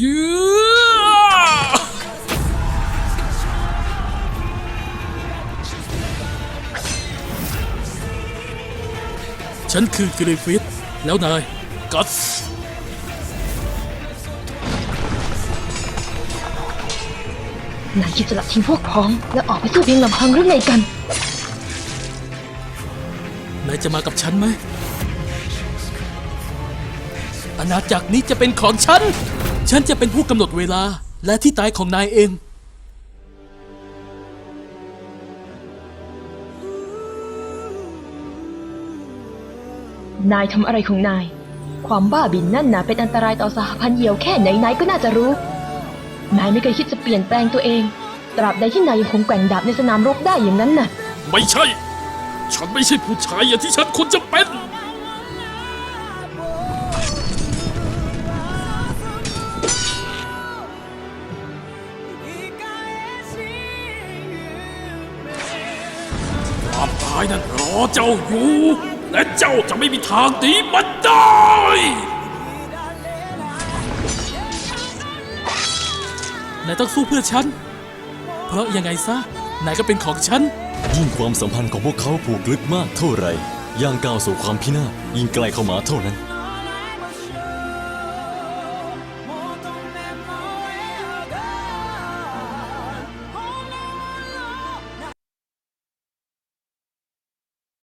ยือฉันคือกริฟฟิธแล้วนายกัสนายคิดจะละทิ้งพวกพ้องแล้วออกไปสู้เพียงลำพังหรือไงกัน นายจะมากับฉันไหมอาณาจักรนี้จะเป็นของฉัน ฉันจะเป็นผู้กำหนดเวลาและที่ตายของนายเอง นายทำอะไรของนาย ความบ้าบินนั่นนะเป็นอันตรายต่อสหพันธ์เหยี่ยวแค่ไหนนายก็น่าจะรู้ นายไม่เคยคิดจะเปลี่ยนแปลงตัวเอง ตราบใดที่นายยังคงแกว่งดาบในสนามรบได้อย่างนั้นน่ะ ไม่ใช่ ฉันไม่ใช่ผู้ชายอย่างที่ฉันควรจะเป็น ความตายนั้นรอเจ้าอยู่ และเจ้าจะไม่มีทางหนีมันได้นายต้องสู้เพื่อฉัน เพราะยังไงซะนายก็เป็นของฉัน ยิ่งความสัมพันธ์ของพวกเขาผูกลึกมากเท่าไหร่ย่างก้าวสู่ความพินาศยิ่งไกลเข้ามาเท่านั้น